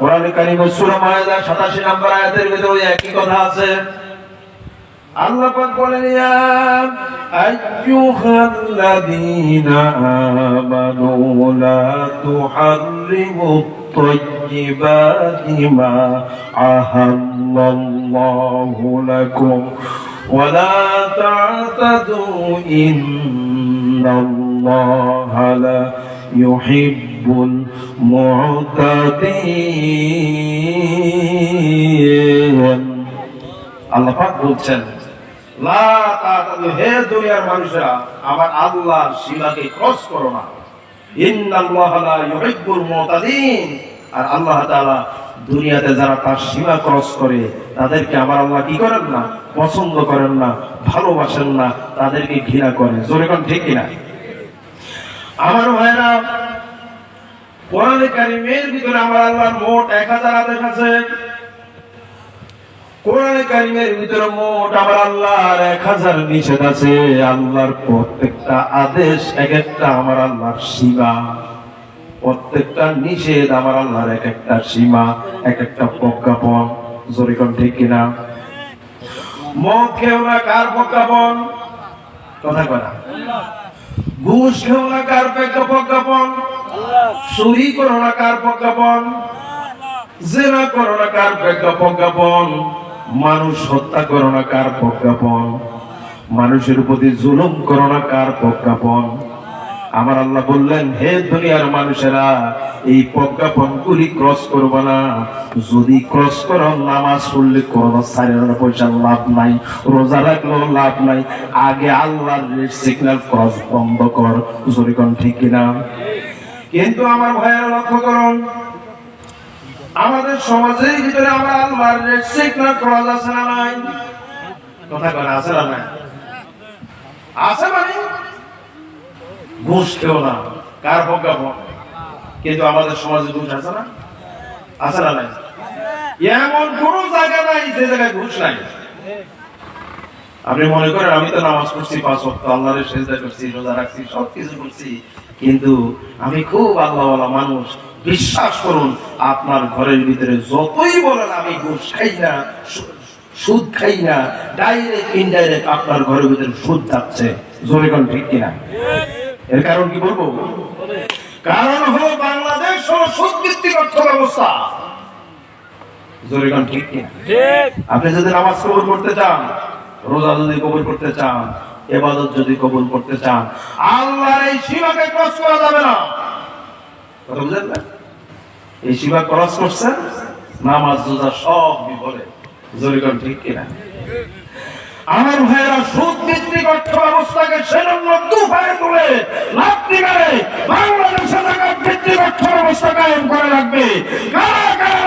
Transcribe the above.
কোরআন কারিমের সূরা মায়েদা 87 নম্বর আয়াতের ভিতরে ওই একই কথা আছে আল্লাহ পাক বলেন ইয়া আইয়ুহাল্লাযীনা আমানু লা তুহাররিমু الطيبات ما أحل الله لكم ولا تعتدوا إن الله لا يحب المعتدين আল্লাহ পাক বলছেন লা তাতাদু হে দুনিয়ার মানুষরা আমার আল্লাহর সীমাকে ক্রস করো না ইন্নাল্লাহা লা ইউহিব্বুল মুতাদিন আর আল্লাহ তাআলা দুনিয়াতে যারা তার সীমা ক্রস করে তাদেরকে আমার আল্লাহ কি করেন না পছন্দ করেন না ভালোবাসেন না তাদেরকে ঘৃণা করেন জোরে কোন ঠিক কিনা আমার ভাইরা, কোরআনে কারিমের ভিতরে আমার আল্লাহর মোট এক হাজার আদেশ আছে। কোরআনে কারিমের ভিতরে মোট আমার আল্লাহর এক হাজার নিষেধ আছে। আল্লাহর প্রত্যেকটা আদেশ এক একটা আমার আল্লাহর সীমা। প্রত্যেকটা নিষেধ আমার আল্লাহর এক একটা সীমা, এক একটা প্রজ্ঞাপন। জরিকন ঠিক কিনা? মদ খেও না, কার প্রজ্ঞাপন? কথা কয় ঘুষ খেও না কার প্রজ্ঞাপন চুরি করো না কার প্রজ্ঞাপন জেনা করো না কার প্রজ্ঞাপন মানুষ হত্যা করো না কার প্রজ্ঞাপন মানুষের প্রতি জুলুম করো না কার প্রজ্ঞাপন আমার আল্লাহ বললেন, হে দুনিয়ার মানুষেরা, এই প্রজ্ঞাপন গুলি ক্রস করব না। যদি ক্রস করো, নামাজ পড়লে করোনা সাড়ে পয়সা লাভ নাই, রোজা রাখলেও লাভ নাই। আগে আল্লাহর রেড সিগন্যাল ক্রস বন্ধ কর। জরিকন ঠিক কিনা? কিন্তু আমার ভাইয়েরা লক্ষ্য করুন আমাদের সমাজের ভিতরে আমরা আল্লাহর রেড সিগন্যাল ক্রস আছে না নাই? কথা বলে আছে না নাই? আছে মানে? ঘুষ খেও না। কার প্রজ্ঞাপন কিন্তু আমাদের সমাজে ঘুষ আছে না? আছে না নাই? এমন কোন জায়গা নাই যে জায়গায় ঘুষ নাই। আপনি মনে করেন, আমি তো নামাজ পড়ছি, পাঁচ ওয়াক্ত আল্লাহর সেজদা করছি, রোজা রাখছি সব কিছু করছি। কিন্তু আমি খুব আল্লাহওয়ালা মানুষ। বিশ্বাস করুন, আপনার ঘরের ভিতরে যতই বলেন আমি ঘুষ খাই না সুদ খাই না ডাইরেক্ট ইনডাইরেক্ট আপনার ঘরের ভিতরে সুদ যাচ্ছে। জোরে কোন ঠিক কিনা? এর কারণ কি বলব? কারণ হলো বাংলাদেশ হলো সুদ অর্থ ব্যবস্থা জোরে ঠিক কিনা? আপনি যদি নামাজ কবুল করতে চান রোজা যদি কবুল করতে চান এবাদত যদি কবুল করতে চান আল্লাহর এই সীমাকে ক্রস করা যাবে না। কথা বুঝলেন না? এই সীমা ক্রস করছেন নামাজ রোজা সব বিফলে। জরিগণ ঠিক কিনা? আমার ভাইয়েরা সুদ ভিত্তিক অর্থ ব্যবস্থাকে সেজন্য দু ভাইয়ের তুলে লাভ মেরে বাংলাদেশে টাকা ভিত্তিক অর্থ ব্যবস্থা কায়েম করে রাখবে। কারা কারা